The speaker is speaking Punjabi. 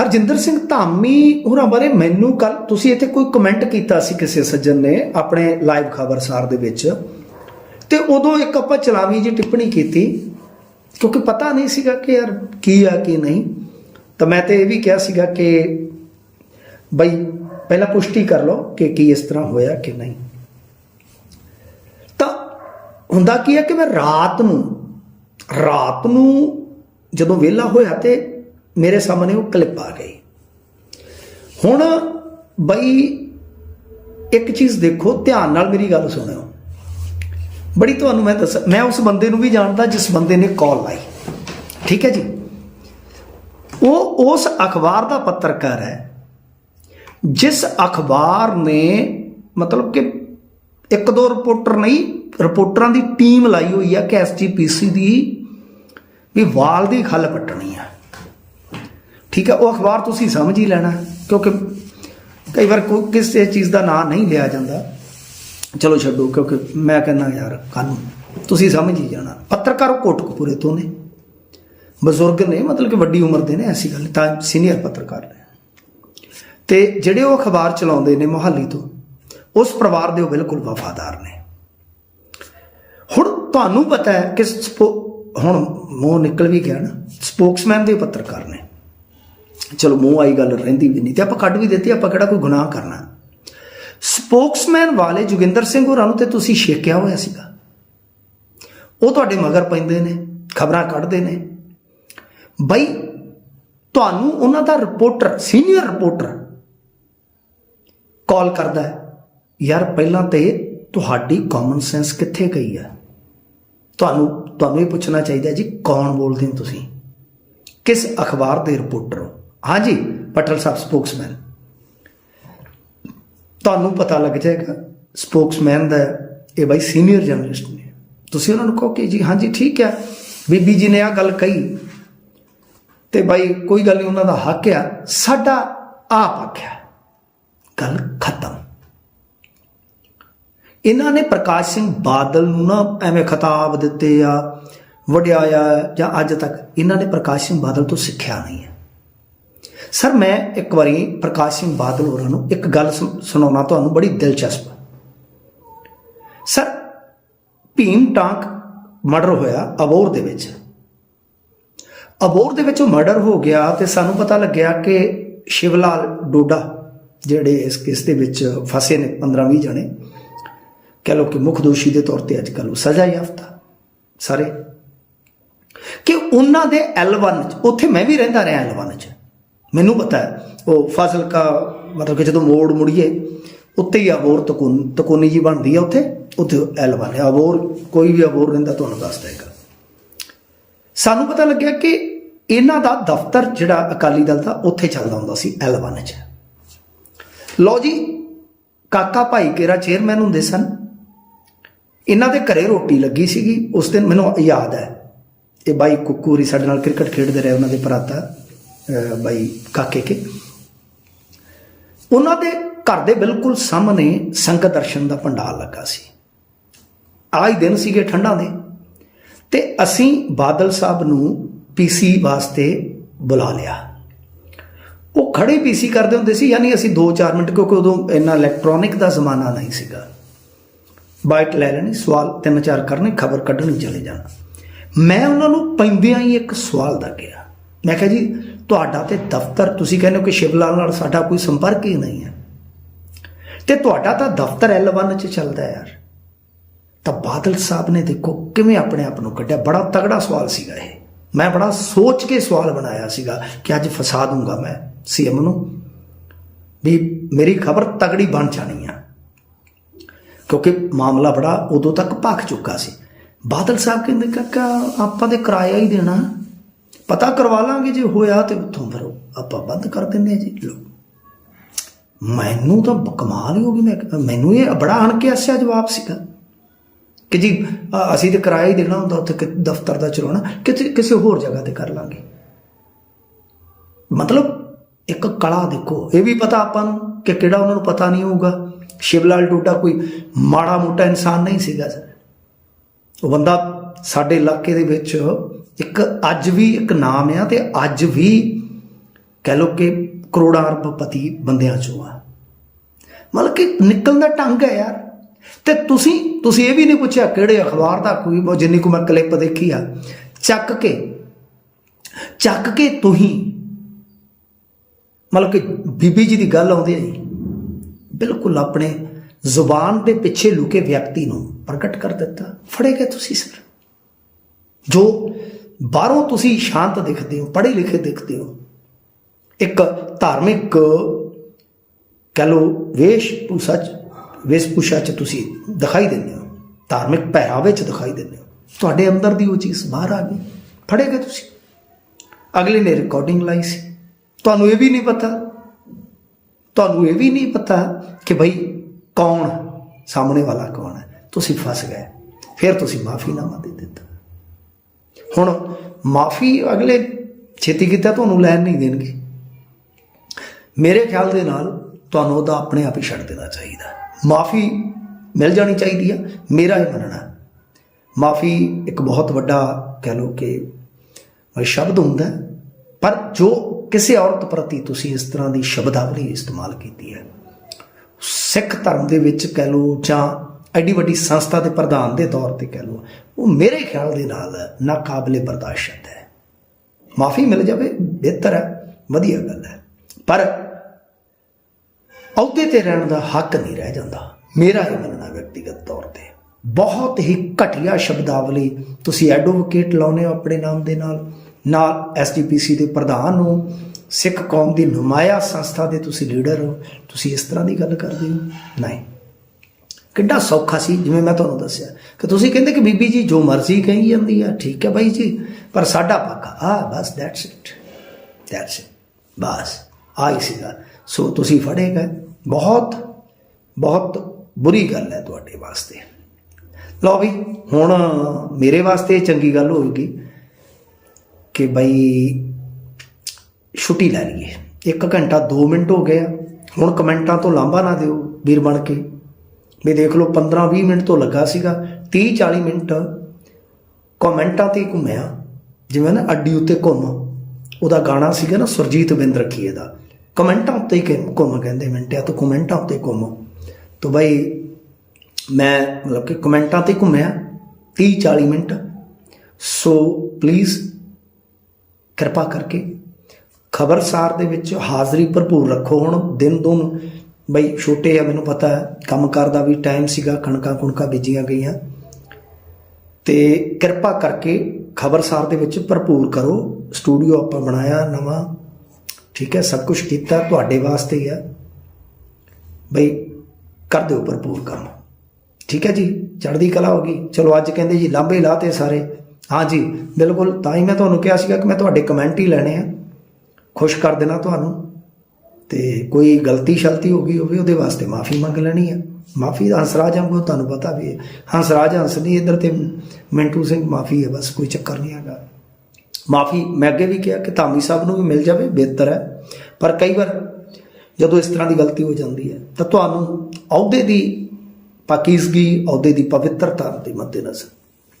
ਹਰਜਿੰਦਰ ਸਿੰਘ ਧਾਮੀ ਹੋਰਾਂ ਬਾਰੇ ਮੈਨੂੰ ਕੱਲ ਤੁਸੀਂ ਇੱਥੇ ਕੋਈ ਕਮੈਂਟ ਕੀਤਾ ਸੀ ਕਿਸੇ ਸੱਜਣ ਨੇ ਆਪਣੇ ਲਾਈਵ ਖਬਰਸਾਰ ਦੇ ਵਿੱਚ। ਤੇ ਉਦੋਂ ਇੱਕ ਆਪਾਂ ਚਲਾਵੀ ਜੀ ਟਿੱਪਣੀ ਕੀਤੀ, ਕਿਉਂਕਿ ਪਤਾ ਨਹੀਂ ਸੀਗਾ ਕਿ ਯਾਰ ਕੀ ਆ, ਕੀ ਨਹੀਂ। ਤਾਂ ਮੈਂ ਤੇ ਇਹ ਵੀ ਕਿਹਾ ਸੀਗਾ ਕਿ ਬਈ ਪਹਿਲਾਂ ਪੁਸ਼ਟੀ ਕਰ ਲਓ ਕਿ ਕੀ ਇਸ ਤਰ੍ਹਾਂ ਹੋਇਆ, ਕਿ ਨਹੀਂ। ਤਾਂ ਹੁੰਦਾ ਕੀ ਹੈ ਕਿ ਮੈਂ ਰਾਤ ਨੂੰ ਰਾਤ ਨੂੰ ਜਦੋਂ ਵਿਹਲਾ ਹੋਇਆ ਤੇ ਮੇਰੇ ਸਾਹਮਣੇ ਉਹ ਕਲਿੱਪ ਆ ਗਈ। ਹੁਣ ਬਈ ਇੱਕ ਚੀਜ਼ ਦੇਖੋ, ਧਿਆਨ ਨਾਲ ਮੇਰੀ ਗੱਲ ਸੁਣਿਓ। ਬੜੀ ਤੁਹਾਨੂੰ ਮੈਂ ਦੱਸ, ਮੈਂ ਉਸ ਬੰਦੇ ਨੂੰ ਵੀ ਜਾਣਦਾ ਜਿਸ ਬੰਦੇ ਨੇ ਕਾਲ ਲਾਈ। ਠੀਕ ਹੈ ਜੀ? ਉਹ ਉਸ ਅਖਬਾਰ ਦਾ ਪੱਤਰਕਾਰ ਹੈ, ਜਿਸ ਅਖਬਾਰ ਨੇ ਮਤਲਬ ਕਿ ਇੱਕ ਦੋ ਰਿਪੋਰਟਰ ਨਹੀਂ, ਰਿਪੋਰਟਰਾਂ ਦੀ ਟੀਮ ਲਾਈ ਹੋਈ ਆ ਕਿ ਐਸਜੀਪੀਸੀ ਦੀ ਵੀ ਵਾਲ ਦੀ ਖੱਲ ਪੱਟਣੀ ਆ। ਠੀਕ ਹੈ, ਉਹ ਅਖਬਾਰ ਤੁਸੀਂ ਸਮਝ ਹੀ ਲੈਣਾ, ਕਿਉਂਕਿ ਕਈ ਵਾਰ ਕੋਈ ਕਿਸੇ ਚੀਜ਼ ਦਾ ਨਾਂ ਨਹੀਂ ਲਿਆ ਜਾਂਦਾ। ਚਲੋ ਛੱਡੋ, ਕਿਉਂਕਿ ਮੈਂ ਕਹਿੰਦਾ ਯਾਰ ਕਾਨੂੰ ਤੁਸੀਂ ਸਮਝ ਹੀ ਜਾਣਾ। ਪੱਤਰਕਾਰ ਉਹ ਕੋਟਕਪੂਰੇ ਤੋਂ ਨੇ। ਬਜ਼ੁਰਗ ਨੇ, ਮਤਲਬ ਕਿ ਵੱਡੀ ਉਮਰ ਦੇ ਨੇ, ਐਸੀ ਗੱਲ ਤਾਂ ਸੀਨੀਅਰ ਪੱਤਰਕਾਰ ਨੇ। ਤੇ ਜਿਹੜੇ ਉਹ ਅਖਬਾਰ ਚਲਾਉਂਦੇ ਨੇ ਮੁਹੱਲੀ ਤੋਂ, ਉਸ ਪਰਿਵਾਰ ਦੇ ਉਹ ਬਿਲਕੁਲ ਵਫਾਦਾਰ ਨੇ। ਹੁਣ ਤੁਹਾਨੂੰ ਪਤਾ ਹੈ ਕਿ ਸਪੋ- ਹੁਣ ਮੂੰਹ ਨਿਕਲ ਵੀ ਗਿਆ ਨਾ, ਸਪੋਕਸਮੈਨ ਦੇ ਪੱਤਰਕਾਰ ਨੇ। ਚਲੋ ਮੂੰਹ ਆਈ ਗੱਲ ਰਹਿੰਦੀ ਵੀ ਨਹੀਂ ਤੇ ਆਪਾਂ ਕੱਢ ਵੀ ਦਿੱਤੀ, ਆਪਾਂ ਕਿਹੜਾ ਕੋਈ ਗੁਨਾਹ ਕਰਨਾ? ਸਪੋਕਸਮੈਨ ਵਾਲੇ ਜੋਗਿੰਦਰ ਸਿੰਘ ਹੋਰਾਂ ਨੂੰ ਤੇ ਤੁਸੀਂ ਛੇਕਿਆ ਹੋਇਆ ਸੀਗਾ। ਉਹ ਤੁਹਾਡੇ ਮਗਰ ਪੈਂਦੇ ਨੇ, ਖਬਰਾਂ ਕੱਢਦੇ ਨੇ। ਬਈ, ਤੁਹਾਨੂੰ ਉਹਨਾਂ ਦਾ ਰਿਪੋਰਟਰ, ਸੀਨੀਅਰ ਰਿਪੋਰਟਰ ਕਾਲ ਕਰਦਾ ਹੈ, ਯਾਰ, ਪਹਿਲਾਂ ਤੇ ਤੁਹਾਡੀ ਕਾਮਨ ਸੈਂਸ ਕਿੱਥੇ ਗਈ ਹੈ? ਤੁਹਾਨੂੰ ਤੁਹਾਨੂੰ ਇਹ ਪੁੱਛਣਾ ਚਾਹੀਦਾ ਜੀ, ਕੌਣ ਬੋਲਦੇ ਹੋ ਤੁਸੀਂ? ਕਿਸ ਅਖਬਾਰ ਦੇ ਰਿਪੋਰਟਰ ਹੋ? ਹਾਂਜੀ, ਪਟਲ ਸਾਹਿਬ ਸਪੋਕਸਮੈਨ ਤੁਹਾਨੂੰ ਪਤਾ ਲੱਗ ਜਾਏਗਾ ਸਪੋਕਸਮੈਨ ਦਾ ਇਹ ਬਾਈ ਸੀਨੀਅਰ ਜਰਨਲਿਸਟ ਨੇ। ਤੁਸੀਂ ਉਹਨਾਂ ਨੂੰ ਕਹੋ ਕਿ ਜੀ, ਹਾਂਜੀ, ਠੀਕ ਹੈ, ਬੀਬੀ ਜੀ ਨੇ ਆ ਗੱਲ ਕਹੀ। ਤੇ ਬਾਈ, ਕੋਈ ਗੱਲ ਨਹੀਂ, ਉਹਨਾਂ ਦਾ ਹੱਕ ਆ, ਸਾਡਾ ਆਪ ਆਖਿਆ ਗੱਲ ਖਤਮ। ਇਹਨਾਂ ਨੇ ਪ੍ਰਕਾਸ਼ ਸਿੰਘ ਬਾਦਲ ਨੂੰ ਨਾ ਐਵੇਂ ਖਿਤਾਬ ਦਿੱਤੇ ਆ, ਵਡਿਆਇਆ ਜਾਂ ਅੱਜ ਤੱਕ, ਇਹਨਾਂ ਨੇ ਪ੍ਰਕਾਸ਼ ਸਿੰਘ ਬਾਦਲ ਤੋਂ ਸਿੱਖਿਆ ਨਹੀਂ ਹੈ। ਸਰ, ਮੈਂ ਇੱਕ ਵਾਰੀ ਪ੍ਰਕਾਸ਼ ਸਿੰਘ ਬਾਦਲ ਹੋਰਾਂ ਨੂੰ ਇੱਕ ਗੱਲ ਸੁਣ- ਸੁਣਾਉਣਾ ਤੁਹਾਨੂੰ ਬੜੀ ਦਿਲਚਸਪ। ਸਰ, ਭੀਮ ਟਾਂਕ ਮਰਡਰ ਹੋਇਆ ਅਬੋਰ ਦੇ ਵਿੱਚ। ਅਬੋਰ ਦੇ ਵਿੱਚ ਉਹ ਮਰਡਰ ਹੋ ਗਿਆ ਤੇ ਸਾਨੂੰ ਪਤਾ ਲੱਗਿਆ ਕਿ ਸ਼ਿਵਲਾਲ ਡੋਡਾ, ਜਿਹੜੇ ਇਸ ਕੇਸ ਦੇ ਵਿੱਚ ਫਸੇ ਨੇ 15-20 ਜਣੇ, ਕਹ ਲੋ ਕਿ ਮੁੱਖ ਦੋਸ਼ੀ ਦੇ ਤੌਰ ਤੇ ਅੱਜ ਕੱਲ੍ਹ ਉਹ ਸਜ਼ਾ ਯਾਫਤਾ ਸਾਰੇ। ਕਿ ਉਹਨਾਂ ਦੇ L1 ਚ, ਉੱਥੇ ਮੈਂ ਵੀ ਰਹਿੰਦਾ ਰਿਹਾ L1 ਚ। ਮੈਨੂੰ ਪਤਾ ਹੈ, ਉਹ ਫਾਜ਼ਲ ਕਾ ਮਤਲਬ ਕਿ ਜਦੋਂ ਮੋੜ ਮੁੜੀਏ ਉੱਤੇ ਹੀ ਅਬੋਰ ਤਕੂਨ, ਤਕੂਨੀ ਜੀ ਬਣਦੀ ਆ ਉੱਥੇ ਉੱਥੇ L1 ਹੈ ਅਬੋਰ ਕੋਈ ਵੀ ਅਬੋਰ ਰਹਿੰਦਾ ਤੁਹਾਨੂੰ ਦੱਸ ਦੇਗਾ। ਸਾਨੂੰ ਪਤਾ ਲੱਗਿਆ ਕਿ ਇਹਨਾਂ ਦਾ ਦਫ਼ਤਰ ਜਿਹੜਾ ਅਕਾਲੀ ਦਲ ਦਾ, ਉੱਥੇ ਚੱਲਦਾ ਹੁੰਦਾ ਸੀ L1 ਚ। ਲਓ ਜੀ, ਕਾਕਾ ਭਾਈ ਕੇਰਾ ਚੇਅਰਮੈਨ ਹੁੰਦੇ ਸਨ। ਇਹਨਾਂ ਦੇ ਘਰੇ ਰੋਟੀ ਲੱਗੀ ਸੀਗੀ। ਉਸ ਦਿਨ ਮੈਨੂੰ ਯਾਦ ਹੈ, ਇਹ ਬਾਈ ਕੁੱਕੂਰੀ ਸਾਡੇ ਨਾਲ ਕ੍ਰਿਕਟ ਖੇਡਦੇ ਰਹੇ, ਉਹਨਾਂ ਦੇ ਭਰਾਤਾ ਬਾਈ ਕਾਕੇ ਕੇ। ਉਹਨਾਂ ਦੇ ਘਰ ਦੇ ਬਿਲਕੁਲ ਸਾਹਮਣੇ ਸੰਗਤ ਦਰਸ਼ਨ ਦਾ ਪੰਡਾਲ ਲੱਗਾ ਸੀ। ਆਈ ਦਿਨ ਸੀਗੇ ਠੰਡਾਂ ਦੇ। ਤੇ ਅਸੀਂ ਬਾਦਲ ਸਾਹਿਬ ਨੂੰ ਪੀਸੀ ਵਾਸਤੇ ਬੁਲਾ ਲਿਆ। ਉਹ ਖੜੇ ਪੀਸੀ ਕਰਦੇ ਹੁੰਦੇ ਸੀ, ਯਾਨੀ ਅਸੀਂ 2-4 ਮਿੰਟ, ਕਿਉਂਕਿ ਉਦੋਂ ਇੰਨਾ ਇਲੈਕਟ੍ਰੋਨਿਕ ਦਾ ਜ਼ਮਾਨਾ ਨਹੀਂ ਸੀਗਾ। ਬਾਈਟ ਲੈ ਲੈਣੀ, ਸਵਾਲ ਤਿੰਨ ਚਾਰ ਕਰਨੇ, ਖਬਰ ਕੱਢਣੀ, ਚਲੇ ਜਾਣਾ। ਮੈਂ ਉਹਨਾਂ ਨੂੰ ਪੈਂਦਿਆਂ ਹੀ ਇੱਕ ਸਵਾਲ ਦਾ ਗਿਆ ਮੈਂ ਕਿਹਾ ਜੀ ਤੁਹਾਡਾ ਤੇ ਦਫ਼ਤਰ, ਤੁਸੀਂ ਕਹਿੰਦੇ ਹੋ ਕਿ ਸ਼ਿਵਲਾਲ ਨਾਲ ਸਾਡਾ ਕੋਈ ਸੰਪਰਕ ਹੀ ਨਹੀਂ ਹੈ। ਤੇ ਤੁਹਾਡਾ ਤਾਂ ਦਫ਼ਤਰ L1 ਚ ਚੱਲਦਾ ਹੈ ਯਾਰ। ਤਾਂ ਬਾਦਲ ਸਾਹਿਬ ਨੇ ਦੇਖੋ ਕਿਵੇਂ ਆਪਣੇ ਆਪ ਨੂੰ ਕੱਢਿਆ। ਬੜਾ ਤਗੜਾ ਸਵਾਲ ਸੀਗਾ ਇਹ। ਮੈਂ ਬੜਾ ਸੋਚ ਕੇ ਸਵਾਲ ਬਣਾਇਆ ਸੀਗਾ ਕਿ ਅੱਜ ਫਸਾ ਦੂੰਗਾ ਮੈਂ ਸੀਐਮ ਨੂੰ। ਵੀ ਮੇਰੀ ਖਬਰ ਤਗੜੀ ਬਣ ਜਾਣੀ ਆ। ਕਿਉਂਕਿ ਮਾਮਲਾ ਬੜਾ ਉਦੋਂ ਤੱਕ ਭਖ ਚੁੱਕਾ ਸੀ। ਬਾਦਲ ਸਾਹਿਬ ਕਹਿੰਦੇ, ਕਾਕਾ, ਆਪਾਂ ਤੇ ਕਿਰਾਇਆ ਹੀ ਦੇਣਾ। ਪਤਾ ਕਰਵਾ ਲਾਂਗੇ ਜੇ ਹੋਇਆ ਤੇ ਉੱਥੋਂ ਫਿਰ ਆਪਾਂ ਬੰਦ ਕਰ ਦਿੰਦੇ ਹਾਂ ਜੀ। ਲੋ ਮੈਨੂੰ ਤਾਂ ਕਮਾਲ ਹੀ ਹੋ ਗਈ ਮੈਂ ਮੈਨੂੰ ਇਹ ਬੜਾ ਅਣਕਿਆਸਿਆ ਜਵਾਬ ਸੀਗਾ ਕਿ ਜੀ ਅਸੀਂ ਤੇ ਕਿਰਾਇਆ ਹੀ ਦੇਣਾ ਹੁੰਦਾ, ਉੱਥੇ ਕਿ ਦਫ਼ਤਰ ਦਾ ਚਲਾਉਣਾ, ਕਿਤੇ ਕਿਸੇ ਹੋਰ ਜਗ੍ਹਾ ਤੇ ਕਰ ਲਾਂਗੇ। ਮਤਲਬ ਇੱਕ ਕਲਾ ਦੇਖੋ, ਇਹ ਵੀ ਪਤਾ ਆਪਾਂ ਨੂੰ ਕਿ ਕਿਹੜਾ ਉਹਨਾਂ ਨੂੰ ਪਤਾ ਨਹੀਂ ਹੋਊਗਾ। ਸ਼ਿਵਲਾਲ ਟੋਟਾ ਕੋਈ ਮਾੜਾ ਮੋਟਾ ਇਨਸਾਨ ਨਹੀਂ ਸੀਗਾ। ਉਹ ਬੰਦਾ ਸਾਡੇ ਇਲਾਕੇ ਦੇ ਵਿੱਚ ਇੱਕ ਅੱਜ ਵੀ ਇੱਕ ਨਾਮ ਆ ਤੇ ਅੱਜ ਵੀ ਕਹਿ ਲੋ ਕਿ ਕਰੋੜਾਂ ਅਰਬਪਤੀ ਬੰਦਿਆਂ ਚੋਂ ਆ। ਮਤਲਬ ਕਿ ਨਿਕਲਣ ਦਾ ਢੰਗ ਹੈ ਯਾਰ। ਤੇ ਤੁਸੀਂ ਤੁਸੀਂ ਇਹ ਵੀ ਨਹੀਂ ਪੁੱਛਿਆ ਕਿਹੜੇ ਅਖਬਾਰ ਦਾ ਕੋਈ ਜਿੰਨੀ ਕੁ ਮੈਂ ਕਲਿੱਪ ਦੇਖੀ ਆ। ਚੱਕ ਕੇ ਚੱਕ ਕੇ ਤੁਸੀਂ, ਮਤਲਬ ਕਿ ਬੀਬੀ ਜੀ ਦੀ ਗੱਲ ਆਉਂਦੀ ਹੈ ਜੀ। ਬਿਲਕੁਲ ਆਪਣੇ ਜ਼ੁਬਾਨ ਦੇ ਪਿੱਛੇ ਲੁਕੇ ਵਿਅਕਤੀ ਨੂੰ ਪ੍ਰਗਟ ਕਰ ਦਿੱਤਾ। ਫੜੇ ਗਏ ਤੁਸੀਂ ਸਰ। ਜੋ ਬਾਹਰੋਂ ਤੁਸੀਂ ਸ਼ਾਂਤ ਦਿਖਦੇ ਹੋ, ਪੜ੍ਹੇ ਲਿਖੇ ਦਿਖਦੇ ਹੋ। ਇੱਕ ਧਾਰਮਿਕ ਕਹ ਲੋ ਵੇਸ਼ ਭੂਸ਼ਾ ਚ ਵੇਸ਼ ਭੂਸ਼ਾ ਚ ਤੁਸੀਂ ਦਿਖਾਈ ਦਿੰਦੇ ਹੋ। ਧਾਰਮਿਕ ਪਹਿਰਾਵੇ ਚ ਦਿਖਾਈ ਦਿੰਦੇ ਹੋ। ਤੁਹਾਡੇ ਅੰਦਰ ਦੀ ਉਹ ਚੀਜ਼ ਬਾਹਰ ਆ ਗਈ। ਫੜੇ ਗਏ ਤੁਸੀਂ। ਅਗਲੇ ਨੇ ਰਿਕਾਰਡਿੰਗ ਲਾਈ ਸੀ। ਤੁਹਾਨੂੰ ਇਹ ਵੀ ਨਹੀਂ ਪਤਾ। ਤੁਹਾਨੂੰ ਇਹ ਵੀ ਨਹੀਂ ਪਤਾ ਕਿ ਭਾਈ ਕੌਣ, ਸਾਹਮਣੇ ਵਾਲਾ ਕੌਣ ਹੈ। ਤੁਸੀਂ ਫਸ ਗਏ। ਫਿਰ ਤੁਸੀਂ ਮਾਫ਼ੀ ਮਾਫੀਨਾਮਾ ਦੇ ਦਿੱਤਾ। ਹੁਣ ਮਾਫੀ ਅਗਲੇ ਛੇਤੀ ਕੀਤਾ ਤੁਹਾਨੂੰ ਲੈਣ ਨਹੀਂ ਦੇਣਗੇ। ਮੇਰੇ ਖਿਆਲ ਦੇ ਨਾਲ ਤੁਹਾਨੂੰ ਉਹਦਾ ਆਪਣੇ ਆਪ ਹੀ ਛੱਡ ਦੇਣਾ ਚਾਹੀਦਾ। ਮਾਫੀ ਮਿਲ ਜਾਣੀ ਚਾਹੀਦੀ ਹੈ ਮੇਰਾ ਹੀ ਮੰਨਣਾ ਮਾਫੀ ਇੱਕ ਬਹੁਤ ਵੱਡਾ ਕਹਿ ਲਓ ਕਿ ਸ਼ਬਦ ਹੁੰਦਾ ਪਰ ਜੋ ਕਿਸੇ ਔਰਤ ਪ੍ਰਤੀ ਤੁਸੀਂ ਇਸ ਤਰ੍ਹਾਂ ਦੀ ਸ਼ਬਦਾਵਲੀ ਇਸਤੇਮਾਲ ਕੀਤੀ ਹੈ, ਸਿੱਖ ਧਰਮ ਦੇ ਵਿੱਚ ਕਹਿ ਲਓ ਜਾਂ ਐਡੀ ਵੱਡੀ ਸੰਸਥਾ ਦੇ ਪ੍ਰਧਾਨ ਦੇ ਤੌਰ ਤੇ ਕਹਿ ਲਓ, ਉਹ ਮੇਰੇ ਖਿਆਲ ਦੇ ਨਾਲ ਨਾਕਾਬਲੇ ਬਰਦਾਸ਼ਤ ਹੈ। ਮਾਫੀ ਮਿਲ ਜਾਵੇ, ਬਿਹਤਰ ਹੈ, ਵਧੀਆ ਗੱਲ ਹੈ। ਪਰ ਅਹੁਦੇ ਤੇ ਰਹਿਣ ਦਾ ਹੱਕ ਨਹੀਂ ਰਹਿ ਜਾਂਦਾ, ਮੇਰਾ ਇਹ ਮੰਨਣਾ ਵਿਅਕਤੀਗਤ ਤੌਰ ਤੇ। ਬਹੁਤ ਹੀ ਘਟੀਆ ਸ਼ਬਦਾਵਲੀ ਤੁਸੀਂ ਐਡਵੋਕੇਟ ਲਾਉਨੇ ਹੋ ਆਪਣੇ ਨਾਮ ਦੇ ਨਾਲ। ਨਾਲ ਐਸਜੀਪੀਸੀ ਦੇ ਪ੍ਰਧਾਨ ਨੂੰ ਸਿੱਖ ਕੌਮ ਦੀ ਨੁਮਾਇਆ ਸੰਸਥਾ ਦੇ ਤੁਸੀਂ ਲੀਡਰ ਹੋ, ਤੁਸੀਂ ਇਸ ਤਰ੍ਹਾਂ ਦੀ ਗੱਲ ਕਰਦੇ ਹੋ? ਨਹੀਂ। ਕਿੱਡਾ ਸੌਖਾ ਸੀ, ਜਿਵੇਂ ਮੈਂ ਤੁਹਾਨੂੰ ਦੱਸਿਆ। ਕਿ ਤੁਸੀਂ ਕਹਿੰਦੇ ਕਿ ਬੀਬੀ ਜੀ ਜੋ ਮਰਜ਼ੀ ਕਹੀ ਜਾਂਦੀ ਆ, ਠੀਕ ਹੈ ਬਾਈ ਜੀ, ਪਰ ਸਾਡਾ ਪੱਕਾ ਆ ਬਸ ਦੈਟਸ ਇਟ ਦੈਟਸ ਇਟ ਬਸ ਆਈ ਸੀਗਾ। ਸੋ ਤੁਸੀਂ ਫੜੇ ਗਏ। ਬਹੁਤ ਬਹੁਤ ਬੁਰੀ ਗੱਲ ਹੈ ਤੁਹਾਡੇ ਵਾਸਤੇ। ਲਓ ਵੀ ਹੁਣ ਮੇਰੇ ਵਾਸਤੇ ਇਹ ਚੰਗੀ ਗੱਲ ਹੋਏਗੀ ਕਿ ਬਈ ਛੁੱਟੀ ਲੈ ਲਈਏ। 1 ਘੰਟਾ 2 ਮਿੰਟ ਹੋ ਗਏ ਹੁਣ ਕਮੈਂਟਾਂ ਤੋਂ ਲਾਂਭਾ ਨਾ ਦਿਓ ਵੀਰ ਬਣ ਕੇ। ਵੀ ਦੇਖ ਲਓ 15 20 ਮਿੰਟ ਤੋਂ ਲੱਗਾ ਸੀਗਾ 30 40 ਮਿੰਟ ਕਮੈਂਟਾਂ ਤੇ ਹੀ ਘੁੰਮਿਆ, ਜਿਵੇਂ ਨਾ ਅੱਡੀ ਉੱਤੇ ਘੁੰਮ। ਉਹਦਾ ਗਾਣਾ ਸੀਗਾ ਨਾ ਸੁਰਜੀਤ ਬਿੰਦ ਰੱਖੀਏ ਦਾ ਕਮੈਂਟਾਂ ਉੱਤੇ ਹੀ ਘੁੰਮ- ਕਹਿੰਦੇ ਮਿੰਟਿਆ ਤੋਂ, ਕਮੈਂਟਾਂ ਉੱਤੇ ਘੁੰਮ। ਤਾਂ ਬਈ ਮੈਂ ਮਤਲਬ ਕਿ ਕਮੈਂਟਾਂ ਤੇ ਘੁੰਮਿਆ 30 40 ਮਿੰਟ। ਸੋ ਪਲੀਜ਼ ਕਿਰਪਾ ਕਰਕੇ ਖਬਰਸਾਰ ਦੇ ਵਿੱਚ ਹਾਜ਼ਰੀ ਭਰਪੂਰ ਰੱਖੋ ਹੁਣ ਦਿਨ ਦੁਨ ਬਈ ਛੋਟੇ ਆ, ਮੈਨੂੰ ਪਤਾ ਹੈ, ਕੰਮਕਾਰ ਦਾ ਵੀ ਟਾਈਮ ਸੀਗਾ, ਕਣਕਾਂ ਕੁਣਕਾਂ ਬੀਜੀਆਂ ਗਈਆਂ। ਤੇ ਕਿਰਪਾ ਕਰਕੇ ਖਬਰਸਾਰ ਦੇ ਵਿੱਚ ਭਰਪੂਰ ਕਰੋ। ਸਟੂਡੀਓ ਆਪਾਂ ਬਣਾਇਆ ਨਵਾਂ, ਠੀਕ ਹੈ, ਸਭ ਕੁਝ ਕੀਤਾ, ਤੁਹਾਡੇ ਵਾਸਤੇ ਹੀ ਆ। ਬਈ ਕਰ ਦਿਓ ਭਰਪੂਰ ਕੰਮ। ਠੀਕ ਹੈ ਜੀ, ਚੜ੍ਹਦੀ ਕਲਾ ਹੋ ਗਈ। ਚਲੋ ਅੱਜ ਕਹਿੰਦੇ ਜੀ ਲਾਂਬੇ ਲਾਤੇ ਸਾਰੇ। ਹਾਂ ਜੀ, ਬਿਲਕੁਲ, ਤਾਂ ਹੀ ਮੈਂ ਤੁਹਾਨੂੰ ਕਿਹਾ ਸੀਗਾ ਕਿ ਮੈਂ ਤੁਹਾਡੇ ਕਮੈਂਟ ਹੀ ਲੈਣੇ ਆ। ਖੁਸ਼ ਕਰ ਦੇਣਾ ਤੁਹਾਨੂੰ। ਤੇ ਕੋਈ ਗਲਤੀ ਸ਼ਲਤੀ ਹੋ ਗਈ ਹੋਵੇ, ਉਹਦੇ ਵਾਸਤੇ ਮਾਫੀ ਮੰਗ ਲੈਣੀ ਹੈ ਮਾਫੀ ਦਾ ਹੰਸਰਾਜ ਵਾਂਗੂ ਤੁਹਾਨੂੰ ਪਤਾ ਵੀ ਹੈ। ਹੰਸਰਾਜ ਹੰਸ ਨਹੀਂ, ਇੱਧਰ ਤੇ ਮਿੰਟੂ ਸਿੰਘ ਮਾਫੀ ਹੈ, ਬਸ ਕੋਈ ਚੱਕਰ ਨਹੀਂ ਹੈਗਾ। ਮਾਫੀ, ਮੈਂ ਅੱਗੇ ਵੀ ਕਿਹਾ ਕਿ ਧਾਮੀ ਸਾਹਿਬ ਨੂੰ ਵੀ ਮਿਲ ਜਾਵੇ, ਬਿਹਤਰ ਹੈ। ਪਰ ਕਈ ਵਾਰ ਜਦੋਂ ਇਸ ਤਰ੍ਹਾਂ ਦੀ ਗਲਤੀ ਹੋ ਜਾਂਦੀ ਹੈ, ਤਾਂ ਤੁਹਾਨੂੰ ਅਹੁਦੇ ਦੀ ਪਾਕੀਜ਼ਗੀ, ਅਹੁਦੇ ਦੀ ਪਵਿੱਤਰਤਾ ਦੇ ਮੱਦੇਨਜ਼ਰ